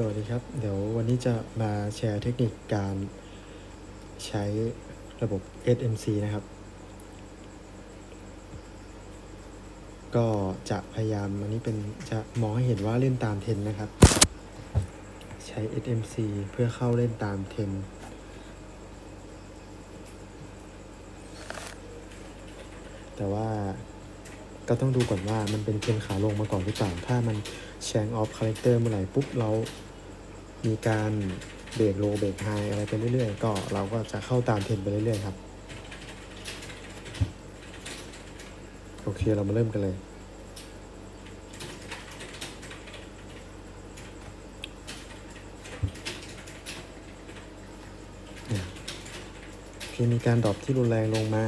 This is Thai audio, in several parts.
สวัสดีครับ เดี๋ยววันนี้จะมาแชร์เทคนิคการใช้ระบบ SMC นะครับ ก็จะพยายามอันนี้เป็นจะมองให้เห็นว่าเล่นตามเทนนะครับ ใช้ SMC เพื่อเข้าเล่นตามเทนแต่ว่าก็ต้องดูก่อนว่ามันเป็นเทนขาลงมาก่อนหรือเปล่าถ้ามันแชงออฟคาแรคเตอร์เมื่อไหร่ปุ๊บเรา มีการเบรกโลเบรกไฮอะไรไปเรื่อยๆ ก็เราก็จะเข้าตามเทรนไปเรื่อยๆครับ โอเคเรามาเริ่มกันเลยเนี่ยมีการดรอปที่รุนแรงลงมา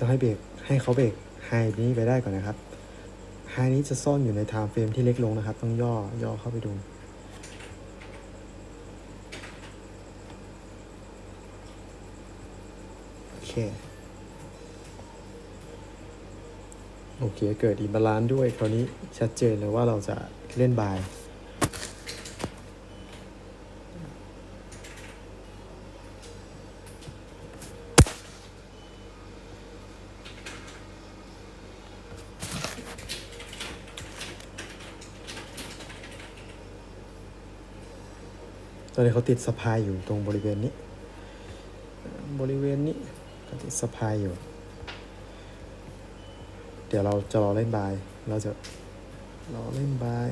ต้องให้เบรกให้เขาเบรกไฮนี้ไปได้ก่อนนะครับไฮนี้จะซ่อนอยู่ในไทม์เฟรมที่เล็กลงนะครับ ต้องย่อย่อเข้าไปดูโอเค โอเค เกิดอีบาลานซ์ด้วย คราวนี้ชัดเจนเลยว่าเราจะเล่นบาย ตอนนี้เขาติดสะพายอยู่ตรงบริเวณนี้ บริเวณนี้เขาติดสะพายอยู่ ดี๋ยวเราจะรอเล่นบาย เราจะรอเล่นบาย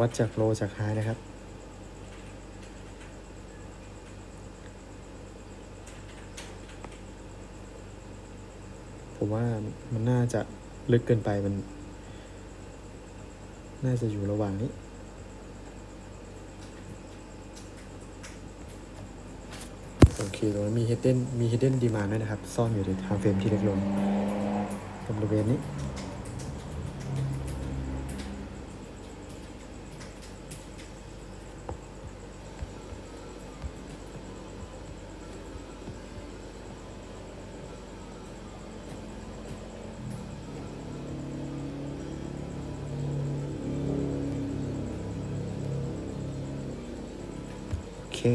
วัดจากโลจากไฮนะครับ ผมว่ามันน่าจะลึกเกินไปมัน น่าจะอยู่ระหว่างนี้ โอเคตรงนี้มี hidden มี hidden demand ด้วยนะครับ ซ่อนอยู่ในทางเฟรมที่เล็กลงตรงบริเวณนี้ โอเค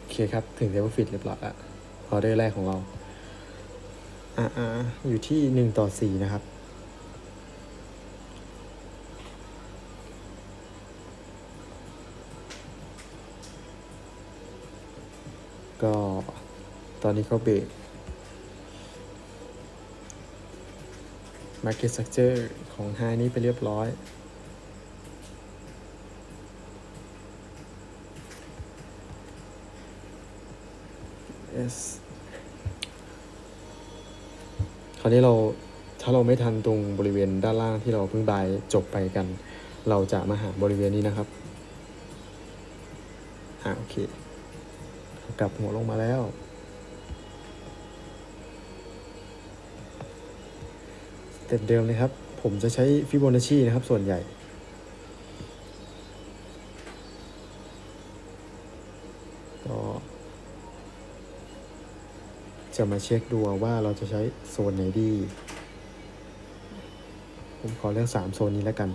โอเคครับ ถึงเ e เว l ฟิตเรียบร้อยแล้วออเดอร์แรกของเราอ่าอ่าอยู่ที่หนึ่งต่อสี่นะครับ ก็ตอนนี้เขาเบรก Market Structure ของ High นี้ไปเรียบร้อย S คราวนี้เราถ้าเราไม่ทันตรงบริเวณด้านล่างที่เราเพิ่งบายจบไปกัน เราจะมาหาบริเวณนี้นะครับ อ่าโอเค ลับหัวลงมาแล้ว สเต็ปเดิมเลยครับ ผมจะใช้ฟิโบนัชชีนะครับส่วนใหญ่ ก็จะมาเช็คดูว่าเราจะใช้โซนไหนดี ผมขอเลือก3โซนนี้แล้วกัน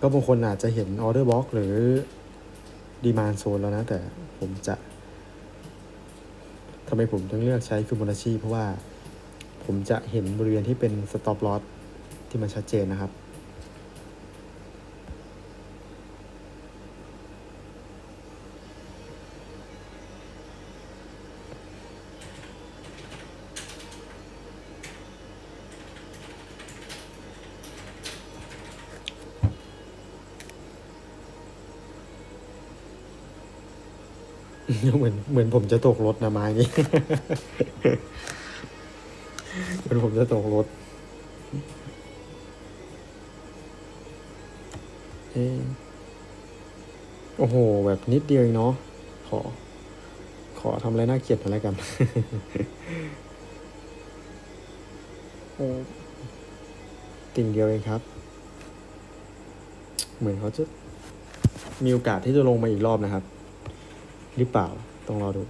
ก็บางคนอาจจะเห็นออเดอร์บล็อกหรือดีมานโซนแล้วนะ แต่ผมจะทำไมผมถึงเลือกใช้ฟิโบนัชชีเพราะว่าผมจะเห็นบริเวณที่เป็นสต็อปลอสที่มันชัดเจนนะครับ เหมือนเหมือนผมจะตกรถนะไม้นี้เหมือนผมจะตกรถ เอโอ้โห แบบนิดเดียวเองเนาะขอ ขอทำอะไรน่าเกลียดอยแล้วกันโอ้ติ่งเดียวเองครับ เหมือนเขาจะมีโอกาสที่จะลงมาอีกรอบนะครับ หรือเปล่า ต้องรอดู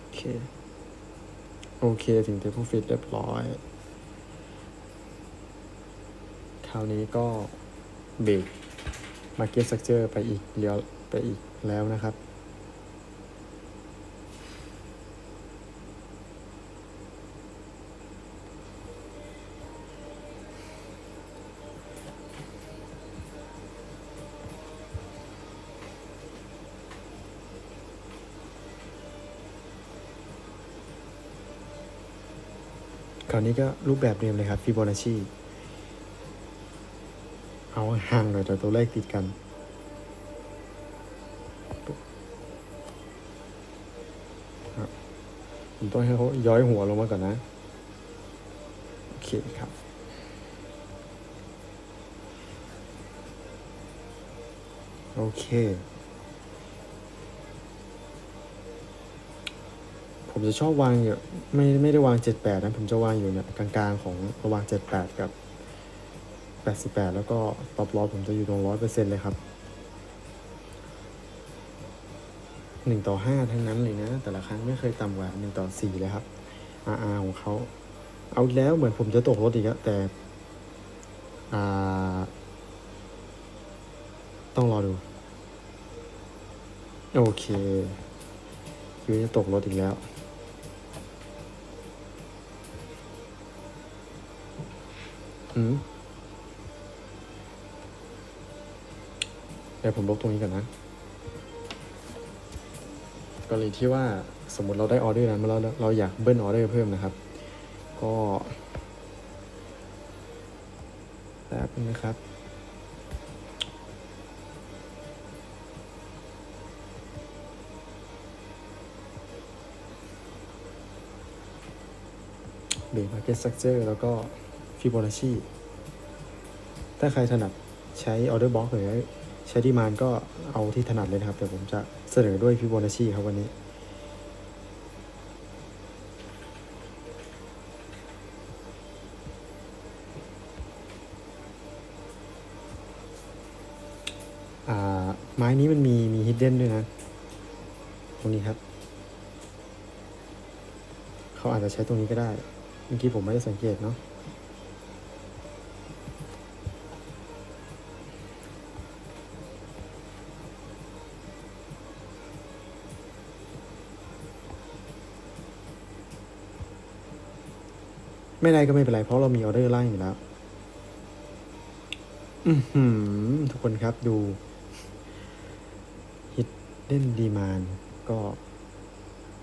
โอเค โอเค ถึงเทปฟิตเรียบร้อย คราวนี้ก็เบรก Market Structure ไปอีกเลี้ยวไปอีกแล้วนะครับ คราวนี้ก็รูปแบบเดิมเลยครับฟิโบนัชชีเอาห่างหน่อยแต่ตัวเลขติดกัน ผมต้องให้เขาย้อยหัวลงมาก่อนนะ โอเคครับโอเค ผมจะชอบวางอยู่ไม่ไม่ได้วาง 78 นะ ผมจะวางอยู่เนี่ยกลางๆ ของระหว่าง 78 กับ 88 แล้วก็ตอบลอผมจะอยู่ตรง 100%เลยครับ 1 ต่อ 5 ทั้งนั้นเลยนะ แต่ละครั้งไม่เคยต่ำกว่า 1 ต่อ 4 เลยครับ RR ของเขา เอาแล้วเหมือนผมจะตกรถอีกแล้วแต่ต้องรอดู โอเคคือจะตกรถอีกแล้ว เดี๋ยวผมลบตรงนี้ก่อนนะกรณีที่ว่าสมมติเราได้ออเดอร์นั้นมาแล้วเราอยากเบิ้ลออเดอร์เพิ่มนะครับ ก็แป๊บนึงนะครับเบรกมาร์เก็ตสตรัคเจอร์แล้วก็ ฟิโบนัชชีถ้าใครถนัดใช้ออเดอร์บล็อกหรือใช้ดีมานก็เอาที่ถนัดเลยนะครับ แต่ผมจะเสนอด้วยฟิโบนัชชีครับวันนี้อ่าไม้นี้มันมีมีฮิดเด้นด้วยนะ ตรงนี้ครับ เขาอาจจะใช้ตรงนี้ก็ได้ เมื่อกี้ผมไม่ได้สังเกตเนาะ ไม่ได้ก็ไม่เป็นไรเพราะเรามีออเดอร์ล่างอยู่แล้ว อือหือ ทุกคนครับดู Hidden Demand ก็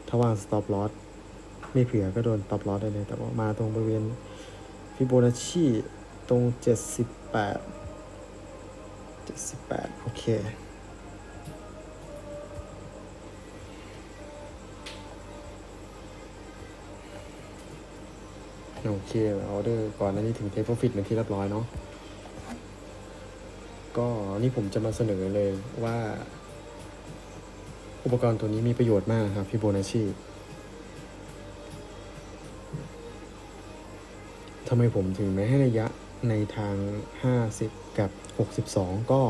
ถ้าวาง Stop Loss ไม่เผื่อก็โดน Stop Loss ได้เลย แต่ว่ามาตรงบริเวณฟิโบนัชชีตรง 78 78 โอเค โอเคออเดอร์ก่อนหน้านี้ถึงเทปโปรฟิตเป็นที่เรียบร้อยเนาะก็นี่ผมจะมาเสนอเลยว่า อุปกรณ์ตัวนี้มีประโยชน์มากครับฟิโบนัชชีทำไมผมถึงไม่ให้ระยะในทาง 50 กับ 62 ก็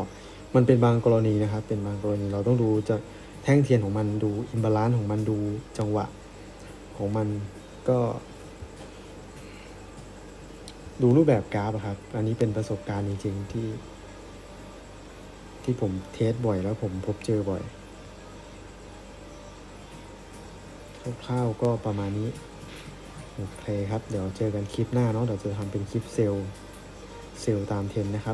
มันเป็นบางกรณีนะครับ เป็นบางกรณีเราต้องดูจะแท่งเทียนของมันดูอิมบาลานซ์ของมันดูจังหวะของมันก็ ดูรูปแบบกราฟอะครับ อันนี้เป็นประสบการณ์จริงๆที่ ที่ผมเทสบ่อยแล้วผมพบเจอบ่อยคร่าวๆก็ประมาณนี้โอเคครับ เดี๋ยวเจอกันคลิปหน้าเนาะเดี๋ยวจะทำเป็นคลิปเซลล์เซลล์ตามเทรนนะครับ